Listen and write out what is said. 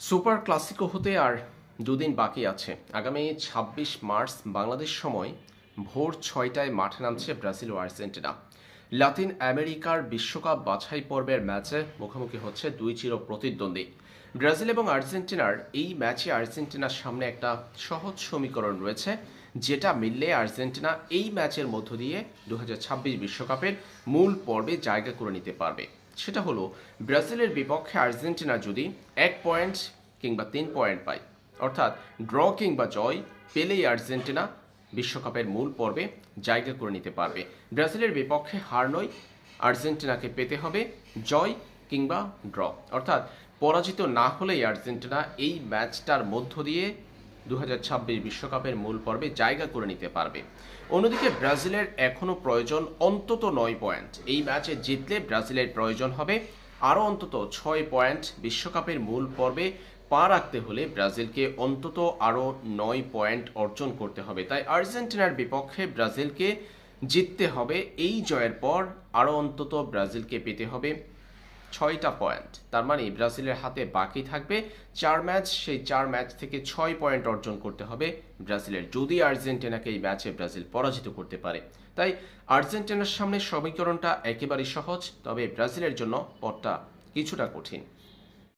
Super Clasico হতে আর দুদিন বাকি আছে। আগামী ছাব্বিশ মার্চ বাংলাদেশ সময় ভোর ছয়টায় মাঠে নামছে ব্রাজিল ও আর্জেন্টিনা। লাতিন আমেরিকার বিশ্বকাপ বাছাই পর্বের ম্যাচে মুখোমুখি হচ্ছে দুই চির প্রতিদ্বন্দ্বী। ব্রাজিল এবং আর্জেন্টিনার এই ম্যাচে আর্জেন্টিনার সামনে একটা সহজ সমীকরণ রয়েছে, যেটা মিললে আর্জেন্টিনা এই ম্যাচের মধ্য দিয়ে দু বিশ্বকাপের মূল পর্বে জায়গা করে নিতে পারবে। সেটা হলো, ব্রাজিলের বিপক্ষে আর্জেন্টিনা যদি এক পয়েন্ট কিংবা তিন পয়েন্ট পায়, অর্থাৎ ড্র কিংবা জয় পেলেই আর্জেন্টিনা বিশ্বকাপের মূল পর্বে জায়গা করে নিতে পারবে। ব্রাজিলের বিপক্ষে হার নয়, আর্জেন্টিনাকে পেতে হবে জয় কিংবা ড্র। অর্থাৎ পরাজিত না হলেই আর্জেন্টিনা এই ম্যাচটার মধ্য দিয়ে দু বিশ্বকাপের মূল পর্বে জায়গা করে নিতে পারবে। অন্যদিকে ব্রাজিলের এখনও প্রয়োজন অন্তত নয় পয়েন্ট। এই ম্যাচে জিতলে ব্রাজিলের প্রয়োজন হবে আরও অন্তত ছয় পয়েন্ট। বিশ্বকাপের মূল পর্বে পা রাখতে হলে ব্রাজিলকে অন্তত আরও নয় পয়েন্ট অর্জন করতে হবে। তাই আর্জেন্টিনার বিপক্ষে ব্রাজিলকে জিততে হবে। এই জয়ের পর আরও অন্তত ব্রাজিলকে পেতে হবে ছয়টা পয়েন্ট। তার মানে ব্রাজিলের হাতে বাকি থাকবে চার ম্যাচ, সেই চার ম্যাচ থেকে ছয় পয়েন্ট অর্জন করতে হবে ব্রাজিলের। যদি আর্জেন্টিনাকে এই ম্যাচে ব্রাজিল পরাজিত করতে পারে। তাই আর্জেন্টিনার সামনে সমীকরণটা একেবারেই সহজ, তবে ব্রাজিলের জন্য পথটা কিছুটা কঠিন।